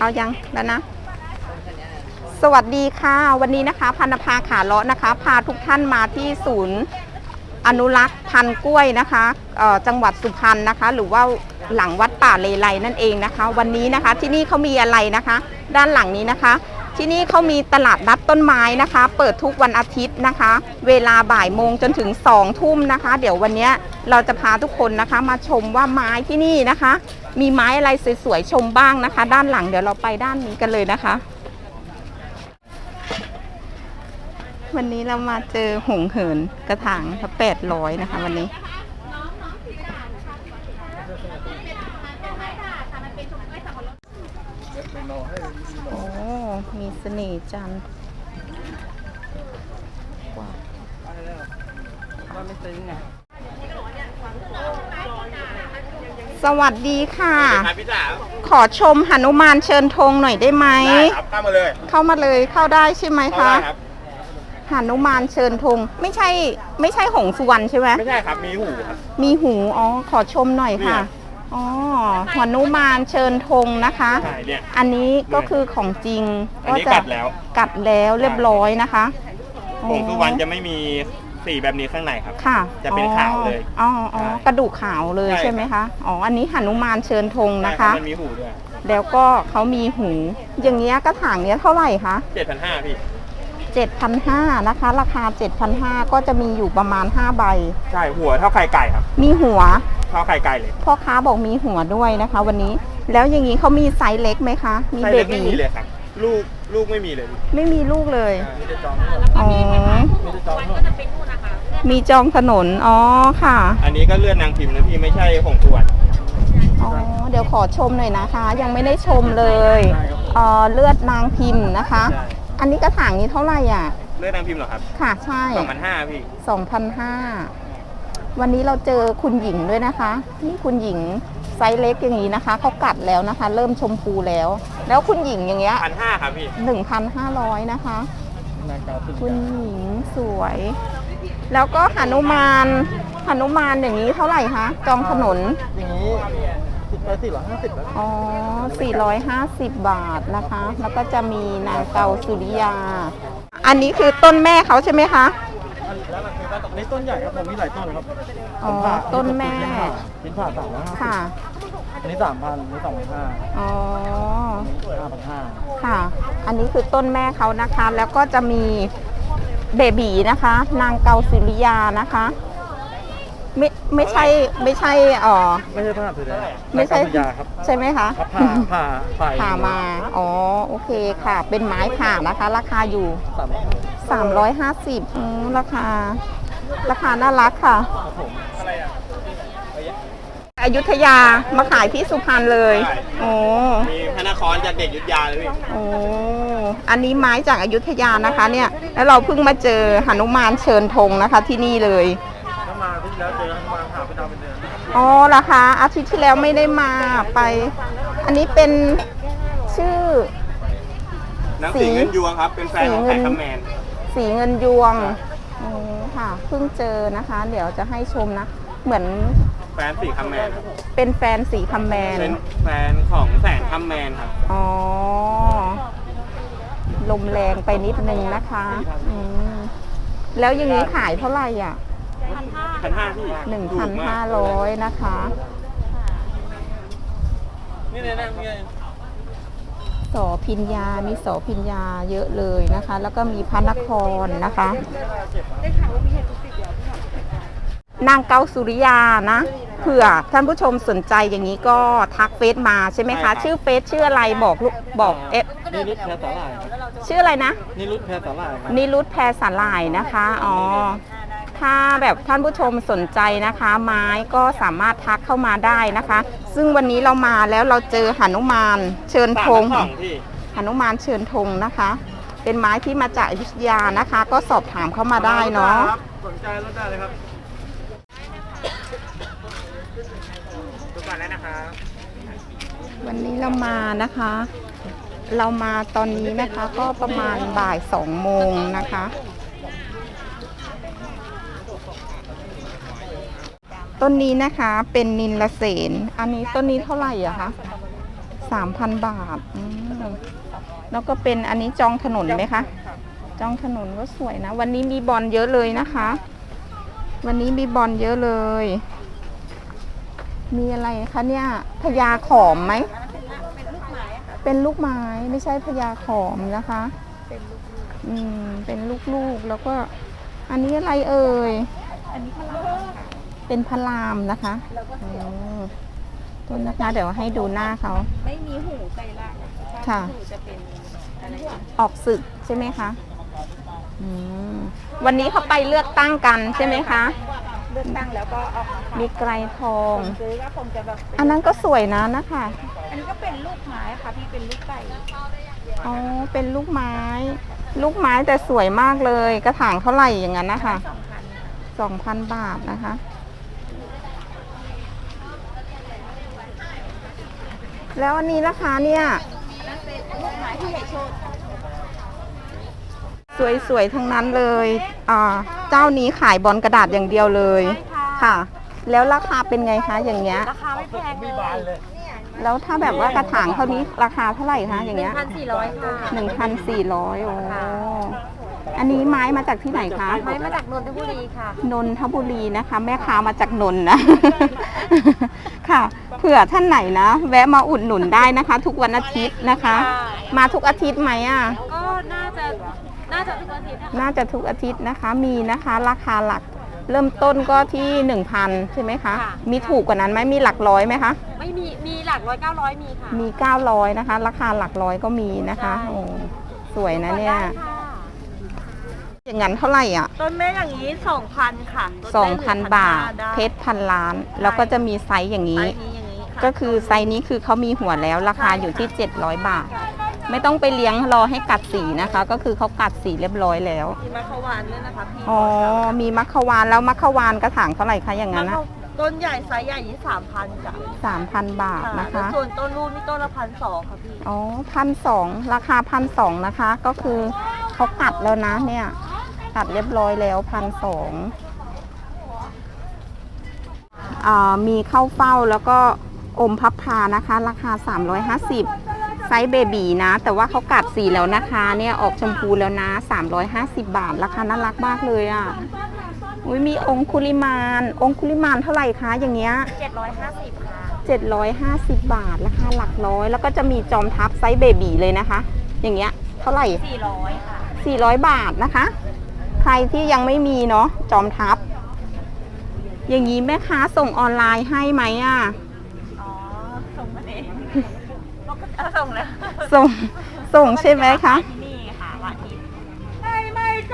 เอายังแล้วนะ สวัสดีค่ะ วันนี้นะคะ พันธภาขาเลาะนะคะ พาทุกท่านมาที่ศูนย์อนุรักษ์พันธุ์กล้วยนะคะจังหวัดสุพรรณนะคะ หรือว่าหลังวัดป่าเลไลนั่นเองนะคะ วันนี้นะคะที่นี่เขามีอะไรนะคะ ด้านหลังนี้นะคะ ที่นี่เขามีตลาดนัดต้นไม้นะคะ เปิดทุกวันอาทิตย์นะคะ เวลาบ่ายโมงจนถึง2องทุ่มนะคะ เดี๋ยววันนี้เราจะพาทุกคนนะคะ มาชมว่าไม้ที่นี่นะคะ มีไม้อะไรสวยๆชมบ้างนะคะ ด้านหลังเดี๋ยวเราไปด้านนี้กันเลยนะคะ วันนี้เรามาเจอหงเหินกระถางละแปดร้อยนะคะ วันนี้โอ้มีเสน่ห์จังว้าว สวัสดีค่ะ ครับพี่จ๋าขอชมหนุมานเชิญธงหน่อยได้ไหม ได้ครับเข้ามาเลยเข้ามาเลยเข้าได้ใช่ไหมเข้าคะได้ครับ หนุมานเชิญธงไม่ใช่ไม่ใช่หงสุวรรณใช่ไหม ไม่ใช่ครับ มีหูครับ มีหู อ๋อ ขอชมหน่อยค่ะ เนี่ย อ๋อหนุมานเชิญธงนะคะ ใช่เนี่ย อันนี้ก็คือของจริงอันนี้จะกัดแล้ว กัดแล้วเรียบร้อยนะคะผงสุวรรณจะไม่มี สีแบบนี้ข้างในครับ ค่ะจะเป็นขาวเลยอ๋ออ๋อใช่กระดูกขาวเลยใช่ ใช่ไหมคะอ๋ออันนี้หนุมานเชิญธงนะคะใช่รับมันมีหูด้วยแล้วก็เขามีหู อย่างเงี้ยกระถางเนี้ยเท่าไหร่คะเจ็ดพันห้าพี่ 7,500นะคะ ราคา 7,500 ก็จะมีอยู่ประมาณ 5 ใบ ใช่หัวเท่าไข่ไก่ครับ มีหัว เท่าไข่ไก่เลยพ่อค้าบอกมีหัวด้วยนะคะ วันนี้ แล้วอย่างนี้เขามีไซส์เล็กไหมคะ มีไส้เบเล็กไม่บีมีเลยครับ ลูกลูกไม่มีเลยพี่ไม่มีลูกเลยมีแต่จองอ๋อ มีแต่จองมี จองถนน อ๋อค่ะ อันนี้ก็เลื่อนนางพิมพ์นะพี่ไม่ใช่ผงสุวรรณอ๋อ เดี๋ยวขอชมหน่อยนะคะ ยังไม่ได้ชมเลยเอ่อเลือดนางพิมพ์นะคะใช่อันนี้กระถางนี้เท่าไหร่อะ เลื่อนนางพิมพ์เหรอครับค่ะใช่สองพันห้าพี่2,500วันนี้เราเจอคุณหญิงด้วยนะคะ นี่คุณหญิงไซส์เล็กอย่างนี้นะคะเขากัดแล้วนะคะ เริ่มชมพูแล้ว แล้วคุณหญิงอย่างเงี้ยพันห้าครับพี่1,500นะคะนางกาวตึงคุณหญิงสวย แล้วก็หนุมานหนุมานอย่างนี้เท่าไหร่คะจองถนนอย่างนี้สิบไปสี่ร้อยห้าสิบแล้วอ๋อ450บาทนะคะ แล้วก็จะมีนางเกาสุริยา อันนี้คือต้นแม่เขาใช่ไหมคะแล้วมันคือว่านี่ต้นใหญ่ครับผมมีหลายต้นครับอ๋อต้นแม่ชิ้นผ่าสามร้อยห้าค่ะอันนี้สามพันอันนี้สองพันห้าอ๋อห้าพันห้าค่ะ อันนี้คือต้นแม่เขานะคะ แล้วก็จะมี เบบีนะคะ นางเกาสุริยานะคะ ไม่ไม่ใช่ไม่ใช่อ๋อไม่ใช่ผ้าผืนแดงไม่ใช่ยาครับใช่ไหมคะครับผ่าผ่าผ่าผ่ามาอ๋อโอเคค่ะ เป็นไม้ผ่านะคะ ราคาอยู่สามร้อยห้า350อืมราคา ราคาน่ารักค่ะครับผม อะไรอะอยุธยามาขายที่สุพรรณเลยใช่โอ้มีพระนครจากเด็กยุทธยาเลยพี่โอ้อันนี้ไม้จากอายุทยานะคะ เนี่ย แล้วเราเพิ่งมาเจอหนุมานเชิญธงนะคะ ที่นี่เลยถ้ามาที่แล้วเจอมาหาเป็นดาวเป็นเดือนอ๋อเหรอคะอาทิตย์ที่แล้วไม่ได้มาไป อันนี้เป็นชื่อหนังสีเงินยวงครับ เป็นแฟนของสีไข่เงินคัมแมนสีเงินยวงอ๋อค่ะเพิ่งเจอนะคะ เดี๋ยวจะให้ชมนะ เหมือนแฟนสีคัมแมนครับเป็นแฟนสีคัมแมน เป็นแฟนของแสนคัมแมนครับอ๋อ ลมแรงไปนิดนึงนะคะอืมแล้วอย่างนี้ขายเท่าไหร่อะพันห้าพี่หนึ่งถูพันกมห้ากร้อยนะคะ นี่เนี่ยมีอะไรสอพิญญา มีสอพิญญาเยอะเลยนะคะ แล้วก็มีพระนครนะคะนางเกาสุริยานะ เผื่อท่านผู้ชมสนใจอย่างนี้ก็ทักเฟซมาใช่ไหมคะชื่อเฟซชื่ออะไรบอกลูกบอกเอฟนี่รุดแพรสาหร่ายชื่ออะไรนะ นี่รุดแพรสาหร่ายครับนิรุตแพรสาหร่ายนะคะ อ๋อ ถ้าแบบท่านผู้ชมสนใจนะคะ ไม้ก็สามารถทักเข้ามาได้นะคะ ซึ่งวันนี้เรามาแล้วเราเจอหนุมานเชิญสามธงพันสองพี่ หนุมานเชิญธงนะคะ เป็นไม้ที่มาจากอยุธยานะคะ ก็สอบถามเข้ามาได้เนาะ สนใจรถได้เลยครับดูก่อน แล้วนะครับวันนี้เรามานะคะ เรามาตอนนี้นะคะก็ประมาณบ่ายสองโมงนะคะ ต้นนี้นะคะเป็นนินละเสน อันนี้ต้นนี้เท่าไหร่อะคะสามพันบาทแล้วก็เป็นอันนี้จองถนนไหมคะ จองถนนก็สวยนะ วันนี้มีบอลเยอะเลยนะคะ วันนี้มีบอลเยอะเลย มีอะไรคะเนี่ยพญาขอมไหม เป็นลูกไม้ไม่ใช่พญาขอมนะคะ อืม เป็นลูกๆ แล้วก็ อันนี้อะไรเอ่ยเป็นพระรามนะคะอืมต้นนะคะ เดี๋ยวให้ดูหน้าเขา ไม่มีหูใส่ล่างค่ะหูจะเป็นอะไรนะออกศึกใช่ไหมคะอืมวันนี้เขาไปเลือกตั้งกันใช่ไหมคะ เลือกตั้งแล้วก็เอามาขายมีไกรทองผมซื้อก็คงจะแบบเป็อันนั้นก็สวยนะนะคะ อันนี้ก็เป็นลูกไม้ค่ะพี่เป็นลูกไก่อ๋อ เป็นลูกไม้ ลูกไม้แต่สวยมากเลย กระถางเท่าไหร่อย่างนั้นนะคะ สองพันสองพันบาทนะคะ แล้วอันนี้ราคาเนี่ย อันนั้นเป็นลูกไม้ที่ใหญ่โชดสวยๆทั้งนั้นเลย อ่า เจ้านี้ขายบอลกระดาษอย่างเดียวเลยใช่ค่ะ ค่ะ แล้วราคาเป็นไงคะอย่างเงี้ย ราคาไม่แพงเลยแล้วถ้าแบบว่ากระถางเท่านี้ราคาเท่าไหร่คะอย่างเงี้ยพันสี่ร้อยค่ะ หนึ่งพันสี่ร้อยโอ้ค่ะอันนี้ไม้มาจากที่ไหนคะ ไม้มาจากนนทบุรีค่ะ นนทบุรีนะคะ แม่ค้ามาจากนนท์นะ ค่ะเผื่อท่านไหนนะ แวะมาอุดหนุนได้นะคะ ทุกวันอาทิตย์นะคะ มาทุกอาทิตย์ไหมอะ ก็น่าจะ น่าจะทุกอาทิตย์นะคะน่าจะทุกอาทิตย์นะคะมีนะคะราคาหลักเริ่มต้นก็ที่ 1,000 ใช่ไหมคะมีถูกกว่านั้นไหมมีหลักร้อยไหมคะ ไม่มีมีหลักร้อยเก้าร้อยมีค่ะ มี 900 นะคะ ราคาหลักร้อยก็มีนะคะใช่ โอ้สวยนะเนี่ยได้ค่ะอย่างนั้นเท่าไหร่อะ ต้นเมฆอย่างนี้สองพันค่ะต้เมฆ2,000 บาท ได้ เพชรพันล้าน แล้วก็จะมีไซส์อย่างไซนี้ส์นี้อย่างนี้ค่ะ ก็คือไซส์นี้คือเขามีหัวแล้วราคาอยู่ที่ 700 บาท ไม่ต้องไปเลี้ยงรอให้กัดสีนะคะ ก็คือเขากัดสีเรียบร้อยแล้ว มีมะขวานด้วยนะคะพี่อ๋อ มีมัคควานแล้วมัคควานกระถางเท่าไหร่คะอย่างนั้นมะนะขวต้นใหญ่ไซส์ใหญ่ยี่สามพันจ้ะสามพันบาทนะแล้วคะ ส่วนต้นลูกนี่ต้นละพันสองค่ะพี่ อ๋อพันสองราคาพันสองนะคะ ก็คือเขากัดแล้วนะเนี่ยกัดเรียบร้อยแล้วพันสองอ่ามีข้าวเฝ้าแล้วก็อมพับพานะคะ ราคา 350 ไซส์เบบีนะ แต่ว่าเขากัดสีแล้วนะคะเนี่ยออกชมพูแล้วนะ 350 บาทราคาน่ารักมากเลยอะอุ้ยมีองคุลิมานองคุลิมานเท่าไหร่คะอย่างเงี้ยเจ็ดร้อยห้าสิบค่ะ750 บาทราคาหลักร้อย แล้วก็จะมีจอมทัพไซส์เบบีเลยนะคะ อย่างเงี้ยเท่าไหร่สี่ร้อยค่ะ400 บาทนะคะ ใครที่ยังไม่มีเนาะจอมทัพอย่างนี้แม่ค้าส่งออนไลน์ให้ไหมอะอ๋อ ส่งมาเองปกติเอา ส่งแล้วส่งส่งใช่ไหมคะที่นี่ค่ะวันอาทิตย์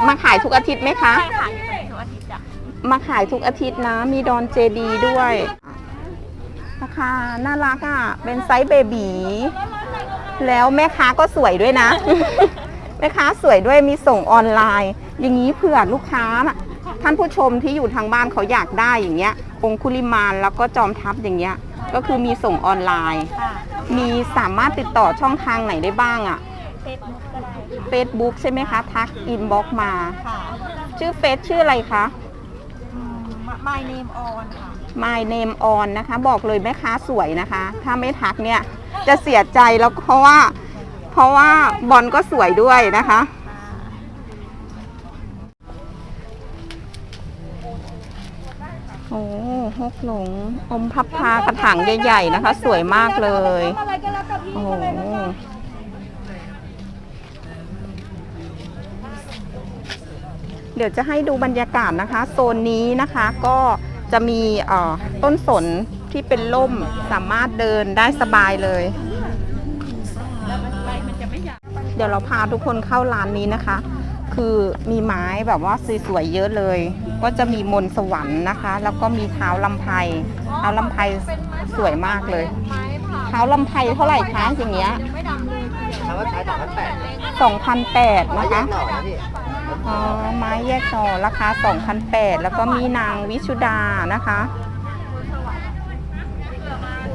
มาขายทุกอาทิตย์ไหมคะใช่ค่ะอยู่ตรงนี้ทุกอาทิตย์จ้ะมาขายทุกอาทิตย์นะ มีดอนเจดีด้วยราคาน่ารักอะเป็นไซส์เบบีแล้วแม่ค้าก็สวยด้วยนะ แม่ค้าสวยด้วยมีส่งออนไลน์ อย่างนี้เผื่อลูกค้าน่ะท่านผู้ชมที่อยู่ทางบ้านเขาอยากได้อย่างเงี้ยองคุลิมานแล้วก็จอมทัพอย่างเงี้ย ก็คือมีส่งออนไลน์ ค่ะมีสามารถติดต่อช่องทางไหนได้บ้างอะ เฟซบุ๊กก็ได้ค่ะ Facebook ใช่ไหมคะ ทักอินบ็อกมา ค่ะชื่อเฟซชื่ออะไรคะ อืม My name on ค่ะ My name on นะคะ บอกเลยแม่ค้าสวยนะคะ ถ้าไม่ทักเนี่ยจะเสียใจแล้วเพราะว่า เพราะว่าบอลก็สวยด้วยนะคะ อ้ฮกหลง อมพับพากระถางใหญ่ๆนะคะ สวยมากเลย โอ้โหเดี๋ยวจะให้ดูบรรยากาศนะคะ โซนนี้นะคะก็จะมีต้นสนที่เป็นล่มสามารถเดินได้สบายเลย เดี๋ยวเราพาทุกคนเข้าร้านนี้นะคะ คือมีไม้แบบว่าสวยๆเยอะเลย ก็จะมีมนต์สวรรค์นะคะ แล้วก็มีเท้าลำไพเท้าลำไพสวยมากเลย เท้าลำไพเท่าไหร่คะอย่างเงี้ยถามว่าใช้ต่างกันแปด2,008นะคะหน่อนะพี่อ๋อไม้แยกหน่อราคา2,008แล้วก็มีนางวิชุดานะคะ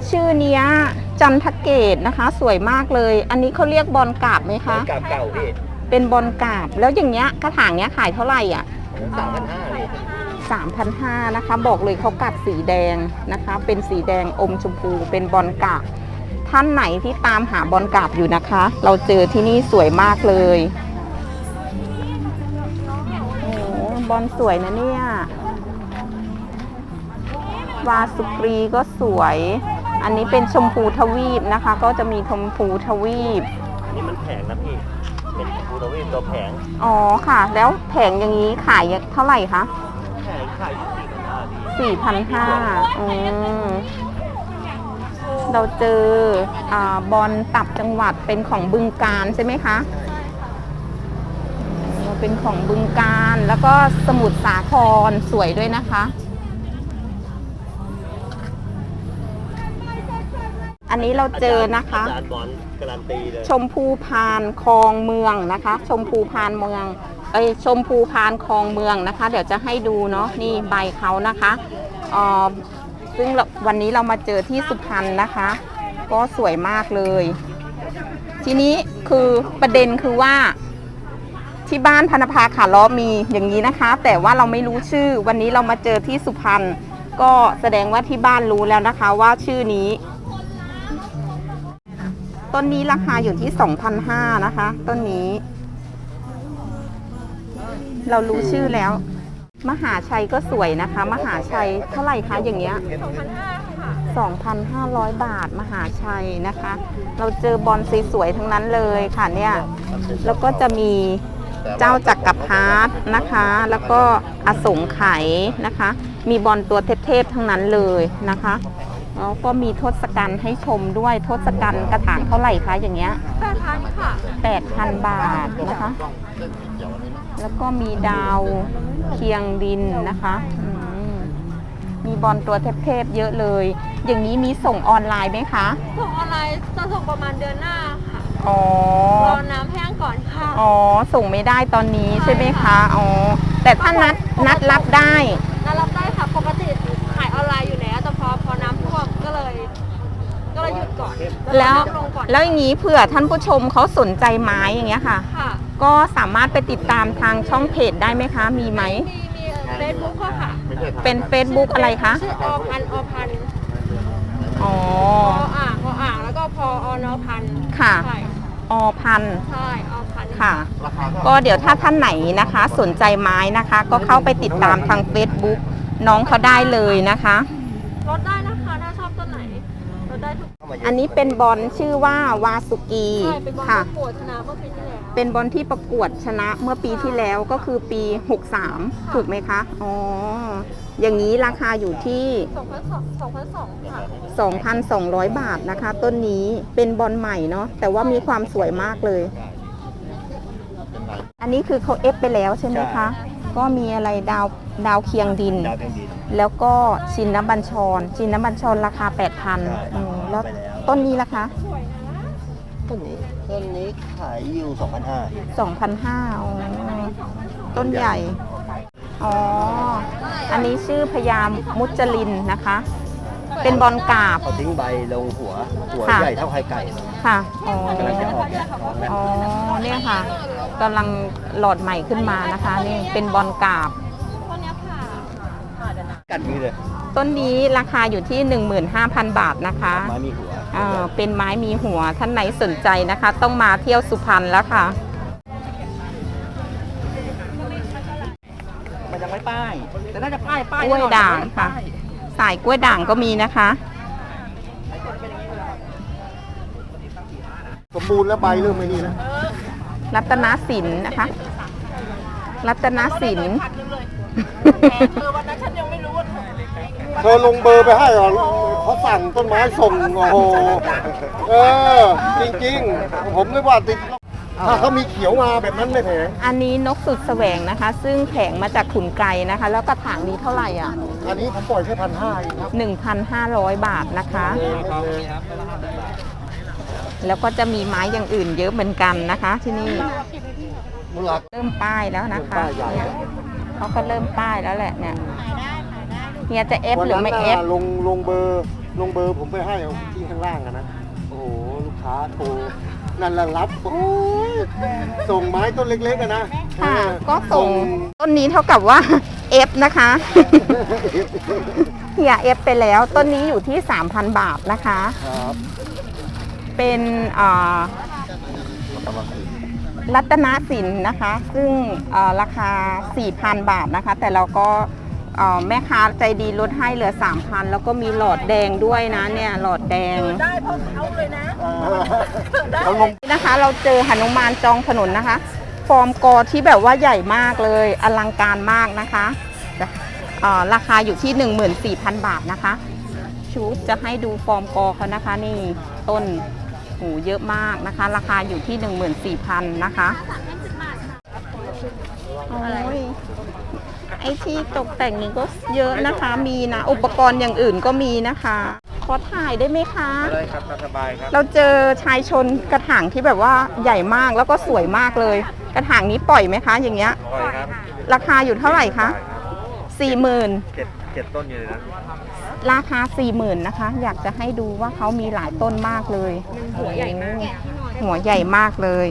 ชื่อเนี้ยจันทเกตนะคะ สวยมากเลย อันนี้เขาเรียกบอลกาบไหมคะ กาบเก่าพี่เป็นบอลกาบ แล้วอย่างเงี้ยกระถางเนี้ยขายเท่าไหร่อะ สามพันห้าพี่ 3,500นะคะ บอกเลยเขากัดสีแดงนะคะ เป็นสีแดงอมชมพู เป็นบอลกาบท่านไหนที่ตามหาบอลกราบอยู่นะคะ เราเจอที่นี่สวยมากเลยโอ้โหบอลสวยนะเนี่ยวาสุกรีก็สวย อันนี้เป็นชมพูทวีปนะคะ ก็จะมีชมพูทวีปนี่มันแผงนะพี่ เป็นบูโรวีตัวแผง อ๋อค่ะ แล้วแผงอย่างนี้ขายเท่าไหร่คะแผง ขายอยู่สี่พันห้าพี่สี่พันห้าอืมเราเจออาบอลตับจังหวัดเป็นของบึงการใช่ไหมคะอืมเป็นของบึงการแล้วก็สมุทรสาครสวยด้วยนะคะ อันนี้เราเจอนะคะอาจารย์บอลการันตีเลยชมพูพานคลองเมืองนะคะ ชมพูพานเมือง เอ้ชมพูพานคลองเมืองนะคะ เดี๋ยวจะให้ดูเนาะนี่ใบเขานะคะอ่อซึ่งวันนี้เรามาเจอที่สุพรรณนะคะ ก็สวยมากเลย ทีนี้คือประเด็นคือว่า ที่บ้านพนภาขาล้อมีอย่างนี้นะคะ แต่ว่าเราไม่รู้ชื่อ วันนี้เรามาเจอที่สุพรรณก็แสดงว่าที่บ้านรู้แล้วนะคะว่าชื่อนี้ต้นนี้ราคาอยู่ที่ 2,500นะคะ ต้นนี้ เรารู้ชื่อแล้ว มหาชัยก็สวยนะคะ มหาชัยเท่าไหร่คะอย่างเงี้ย2,500 บาทมหาชัยนะคะ เราเจอบอลสวยๆทั้งนั้นเลยค่ะเนี่ยแล้วก็จะมีเจ้าจักรพรรดินะคะ แล้วก็อสงไขยนะคะ มีบอลตัวเทพๆทั้งนั้นเลยนะคะแล้วก็มีทศกัณฐ์ให้ชมด้วยทศกัณฐ์กระถางเท่าไหร่คะอย่างเงี้ยแปดพันค่ะ8,000บาทนะคะ แล้วก็มีดาวเคียงดินนะคะอืมมีบอลตัวเทพๆเยอะเลย อย่างนี้มีส่งออนไลน์ไหมคะ ส่งออนไลน์จะส่งประมาณเดือนหน้าค่ะ อ๋อ รอน้ำแห้งก่อนค่ะ อ๋อ ส่งไม่ได้ตอนนี้ใช่ไหมคะ อ๋อ แต่ถ้านัดนัดรับได้ นัดรับได้ค่ะ ปกติขายออนไลน์อยู่แล้วแต่พอพอน้ำท่วมก็เลย ก็เลยหยุดก่อน แล้วรอน้ำลงก่อนแล้วอย่างนี้เผื่อท่านผู้ชมเขาสนใจไม้อย่างเงี้ยค่ะค่ะ ก็สามารถไปติดตามทางช่องเพจได้ไหมคะ มีไหม มีมีเฟซบุ๊กก็ค่ะเป็น Facebook อะไรคะ ชื่ออพันอพันอ๋อออ่างออ่างแล้วก็พออนอพันค่ะ ใช่อพันใช่อพันค่ะก็เดี๋ยวถ้าท่านไหนนะคะ สนใจไม้นะคะ ก็เข้าไปติดตามทาง Facebook น้องเขาได้เลยนะคะ ลดได้นะคะถ้า ชอบต้นไหนลดได้ทุกอันนี้เป็นบอลชื่อว่าวาสุกีใช่เป็นบอลค่ะ ประกวดชนะเมื่อปีที่แล้ว เป็นบอลที่ประกวดชนะเมื่อปีที่แล้วก็คือปี 63 ถูกไหมคะ อ๋อ อย่างนี้ราคาอยู่ที่สองพันสองสองพันสองค่ะ2,200 บาทนะคะ ต้นนี้เป็นบอลใหม่เนาะแต่ว่ามีความสวยมากเลย อันนี้คือเขาเอฟไปแล้วใช่ไหมคะ ก็มีอะไรดาวดาวเคียงดิน ดาวเพียงดินแล้วก็ชินนบัญชร ชินนบัญชรราคา8,000อืมแล้ว ต้นนี้ล่ะคะ ต้นนี้ต้นนี้ขายอยู่สองพันห้า2,500อ๋อต้นใหญ่ อ๋อ อันนี้ชื่อพยามมุจลินนะคะ เป็นบอลกราบ เขาทิ้งใบลงหัว หัวค่ะ ใหญ่เท่าไข่ไก่ค่ะ อ๋อกำลังจะออกเนี่ยท้องแล้วอ๋อ เนี่ยค่ะ กำลังหลอดใหม่ขึ้นมานะคะนี่เป็นบอลกราบต้นเนี้ยค่ะกัดมือเลยต้นนี้ราคาอยู่ที่ 15,000 บาทนะคะไม้มีหัวเอ่อเป็นไม้มีหัวท่านไหนสนใจนะคะ ต้องมาเที่ยวสุพรรณแล้วค่ะ มันยังไม่ป้าย แต่น่าจะป้ายป้ายกล้วยด่างค่ะ สายกล้วยด่างก็มีนะคะ สมบูรณ์แล้วใบเริ่มไม่นี่แล้ว รัตนสินนะคะ รัตนสินเธอลงเบอร์ไปให้เหรอเขาสั่งต้นไม้ส่งโอ้โหเออ จริงๆ ผมเลยว่าติดถ้าเขามีเขียวมาแบบนั้นไม่แพงอันนี้นกสุดแสวงนะคะ ซึ่งแผงมาจากขุนไกรนะคะ แล้วกระถางนี้เท่าไหร่อะ อันนี้ผมปล่อยแค่พันห้าเองครับ1,500 บาทนะคะ แล้วก็จะมีไม้อย่างอื่นเยอะเหมือนกันนะคะ ที่นี่มูลค่าเริ่มป้ายแล้วนะคะป้ายใหญ่เนี่ยเขาก็เริ่มป้ายแล้วแหละเนี่ยเฮียจะเอฟวันหรือนั้นไม่เอฟน่ะลงลงเบอร์ลงเบอร์ผมไปให้เอาที่ข้างล่างอะนะ โอ้โหลูกค้าโทรนั่นละรับโอ้ยส่งไม้ต้นเล็กๆอะนะค่ะเออก็ส่งต้นนี้เท่ากับว่าเอฟนะคะเฮียเอฟไปแล้วต้นนี้อยู่ที่ 3,000 บาทนะคะ ครับ เป็นอ่ารัตนสินนะคะ ซึ่งเอ่อราคา 4,000 บาทนะคะ แต่เราก็เอ่อแม่ค้าใจดีลดให้เหลือ 3,000 แล้วก็มีหลอดแดงด้วยนะเนี่ยหลอดแดงเขาลงนะคะ เราเจอหนุมานจองถนนนะคะฟอร์มกอที่แบบว่าใหญ่มากเลยอลังการมากนะคะเอ่อราคาอยู่ที่ 14,000 บาทนะคะ ชุดจะให้ดูฟอร์มกอเขานะคะนี่ต้น หูเยอะมากนะคะ ราคาอยู่ที่ 14,000นะคะโอ้ยไอที่ตกแต่งนี่ก็เยอะนะคะ มีนะ อุปกรณ์อย่างอื่นก็มีนะคะขอถ่ายได้ไหมคะได้ครับสบายครับ เราเจอชายชนกระถางที่แบบว่าใหญ่มากแล้วก็สวยมากเลย กระถางนี้ปล่อยไหมคะ อย่างเงี้ยปล่อยครับ ราคาอยู่เท่าไหร่คะสี่หมื่นเจ็ดเจ็ดต้นอยู่เลยนะ ราคาสี่หมื่นนะคะ อยากจะให้ดูว่าเขามีหลายต้นมากเลยหัวใหญ่มากหัวใหญ่มากเลย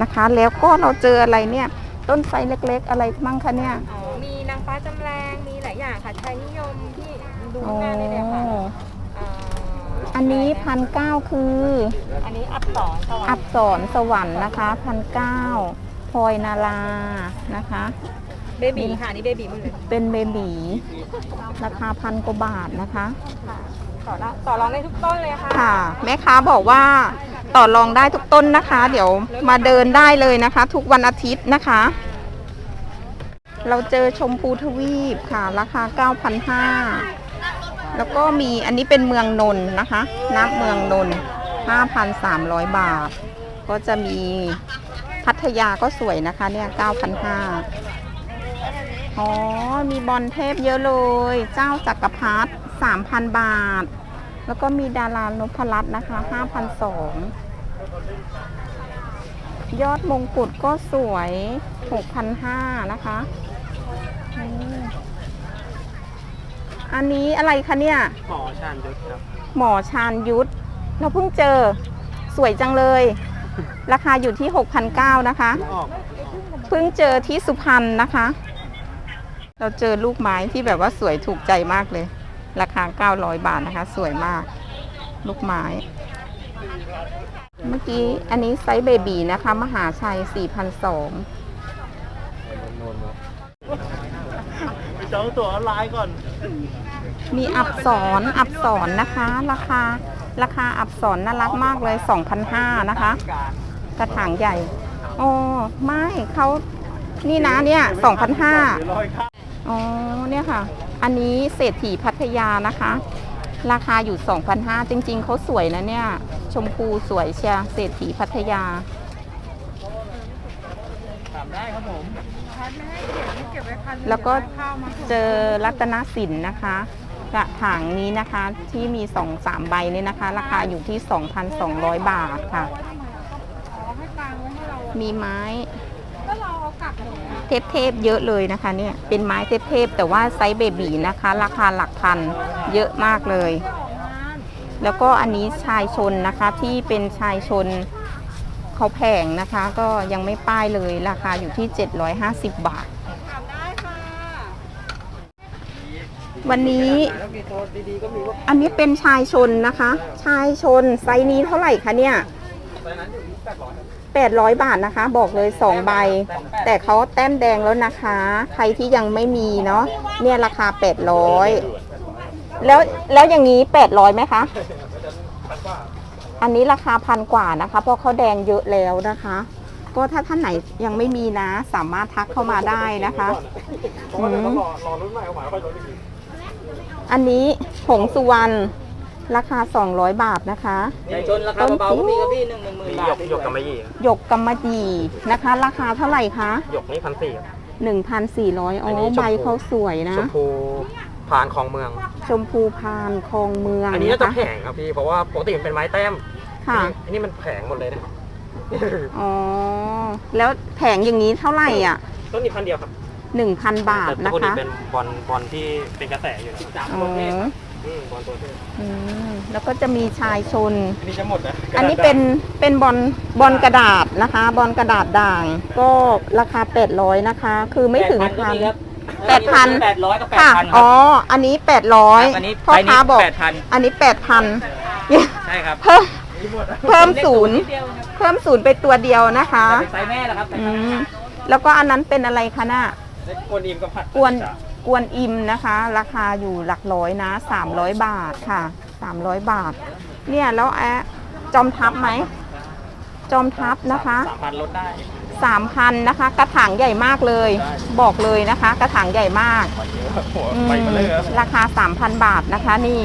นะคะ แล้วก็เราเจออะไรเนี่ย ต้นไทรเล็กๆ อะไรมั่งคะเนี่ยอ๋อมีนางฟ้าจำแรงมีหลายอย่างค่ะชายนิยมที่ดูอ๋อข้างหน้านี่เลยค่ะอ่าอันนี้พันเก้าคือ อันนี้อับสอนสวรอัรบค์สรสวรรค์นะคะพันเก้าพลอยนารานะคะ เบบีค่ะอันนี่เบบีหมดเลยเป็นเบบีราคาพันกว่าบาทนะคะ ต่อละต่อรองได้ทุกต้นเลยค่ะ ค่ะ แม่ค้าบอกว่าต่อรองได้ทุกต้นนะคะ เดี๋ยวมาเดินได้เลยนะคะ ทุกวันอาทิตย์นะคะ เราเจอชมพูทวีปค่ะ ราคา 9,500 แล้วก็มีอันนี้เป็นเมืองนนท์นะคะ น้ำเมืองนนท์5,300 บาท ก็จะมีพัทยาก็สวยนะคะเนี่ย 9,500 อ๋อ มีบอลเทพเยอะเลย เจ้าจักรพรรดิ3,000 บาท แล้วก็มีดารานพรัตน์นะคะ5,200ยอดมงกุฎก็สวย6,500นะคะอืมอันนี้อะไรคะเนี่ย หมอชานยศครับหมอชาญยุทธ เราเพิ่งเจอ สวยจังเลย ราคาอยู่ที่6,900นะคะ ออก เพิ่งเจอที่สุพรรณนะคะ เราเจอลูกไม้ที่แบบว่าสวยถูกใจมากเลย ราคา 900 บาทนะคะ สวยมาก ลูกไม้ เมื่อกี้อันนี้ไซส์เบบีนะคะ มหาชัย 4,200ไปจองตั๋วออนไลน์ก่อน มีอับสรอับสรนะคะ ราคา ราคาอับสรน่ารักมากเลย 2,500 นะคะ กระถางใหญ่อ๋อไม่เขานี่นะเนี่ย 2,500ร้ อยครับอ๋อเนี่ยค่ะ อันนี้เศรษฐีพัทยานะคะ ราคาอยู่ 2,500 จริง ๆ เขาสวยนะเนี่ย ชมพูสวยเชียร์เศรษฐีพัทยาถามได้ครับผมแล้วก็เจอรัตนสินนะคะ กระถางนี้นะคะที่มี 2-3 ใบนี่นะคะ ราคาอยู่ที่ 2,200 บาทค่ะ มีไม้เทปเเทปๆเยอะเลยนะคะเนี่ยเป็นไม้เทปเทปๆแต่ว่าไซส์เบบีนะคะ ราคาหลักพันเยอะมากเลย แล้วก็อันนี้ชายชนนะคะที่เป็นชายชนเขาแพงนะคะ ก็ยังไม่ป้ายเลยราคาอยู่ที่ 750 บาทวันนี้อันนี้เป็นชายชนนะคะ ชายชนไซส์นี้เท่าไหร่คะเนี่ย 800 บาทนะคะ บอกเลย 2 ใบ แต่เขาแต้มแดงแล้วนะคะ ใครที่ยังไม่มีเนาะเนี่ยราคา 800 แล้วแล้วอย่างนี้ 800ไหมคะ อันนี้ราคาพันกว่านะคะ เพราะเขาแดงเยอะแล้วนะคะ ก็ถ้าท่านไหนยังไม่มีนะ สามารถทักเข้ามาได้นะคะอันนี้ผงสุวรรณ ราคา 200 บาทนะคะในชนราคาเบาๆก็มีครับพี่หนึ่งหนึ่งหมื่นมีบาหยทกหยกกับมะหยี่หยกกำมะหยี่นะคะ ราคาเท่าไหร่คะ หยกนี่พันสี่1,400 อ๋ออันนี้ชมพู ใบเขาสวยนะ ชมพูพานของเมือง ชมพูพานคลองเมืองอันนี้น่าจะคแผงครับพี่ เพราะว่าปกติมันเป็นไม้แต้มค่ะ อันนี้มันแผงหมดเลยนะอ๋อ แล้วแผงอย่างนี้เท่าไหร่อะ ต้นนี้พันเดียวครับ1,000 บาทแต่นะปกติคะเป็นบอลบอลที่เป็นกระแสอยู่นะอ๋อ อืมบอลตัวเท่อืมแล้วก็จะมีชายชน อันนี้จะหมดนะอันนี้เป็นเป็นบอลบอลกระดาษนะคะ บอลกระดาษด่าง ก็ราคา 800นะคะ คือไม่ถึง8,000ก็พันมีครับแปดพัน แปดร้อยกับแปดค่ะ พันคอ๋รัอบอันนี้แปดร้อยครับอันนี้พ่อค้าบอกไซส์นี้ 8,000อันนี้แปดพันใช่ครับเพิ่มเพิ่มศูนย์เล็กดเดียวครับเพิ่มศูนย์ไปตัวเดียวนะคะ แต่เป็นไซส์แม่แล้วครับอืมแล้วก็อันนั้นเป็นอะไรคะน่ะเล็กกวนอิมกับผัด กวน กวนอิมนะคะ ราคาอยู่หลักร้อยนะ 300 บาทค่ะ 300 บาท เนี่ยแล้วแอะจอมทัพไหม จอมทัพนะคะสามพันลดได้3,000นะคะ กระถางใหญ่มากเลย บอกเลยนะคะ กระถางใหญ่มากหัวอืมไปมาเลยครับราคา 3,000 บาทนะคะนี่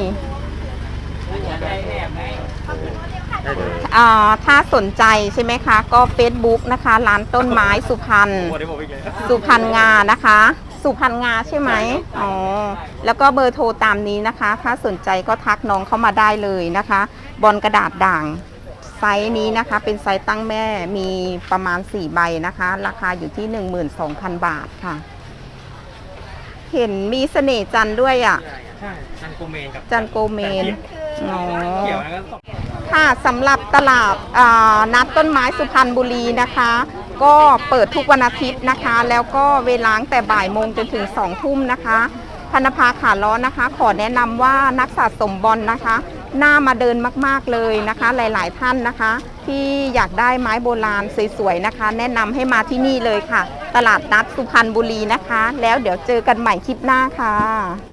ได้แนบไงได้เลยอ่าถ้าสนใจใช่ไหมคะ ก็ Facebook นะคะ ร้านต้นไม้สุพรรณหัวที่ผมอีกเลยสุพรรณงานะคะ สุพรรณงาใช่ไหมอ๋อ แล้วก็เบอร์โทรตามนี้นะคะ ถ้าสนใจก็ทักน้องเข้ามาได้เลยนะคะ บอลกระดาษด่าง ไซส์นี้นะคะ เป็นไซส์ตั้งแม่ มีประมาณ 4 ใบนะคะ ราคาอยู่ที่ 12,000 บาทค่ะ เห็นมีเสน่ห์จันทร์ด้วยอะ ใช่จันโกเมนกับจันโกเมน อ๋อ เขียวแล้วก็สองค่ะสำหรับตลาดอ่านัดต้นไม้สุพรรณบุรีนะคะ ก็เปิดทุกวันอาทิตย์นะคะ แล้วก็เวลาตั้งแต่บ่ายโมงจนถึง2องทุ่มนะคะพนภาขาล้อนะคะ ขอแนะนำว่านักสะสมบอลนะคะน่ามาเดินมากๆเลยนะคะ หลายๆท่านนะคะ ที่อยากได้ไม้โบราณสวยๆนะคะ แนะนำให้มาที่นี่เลยค่ะ ตลาดนัดสุพรรณบุรีนะคะ แล้วเดี๋ยวเจอกันใหม่คลิปหน้าค่ะ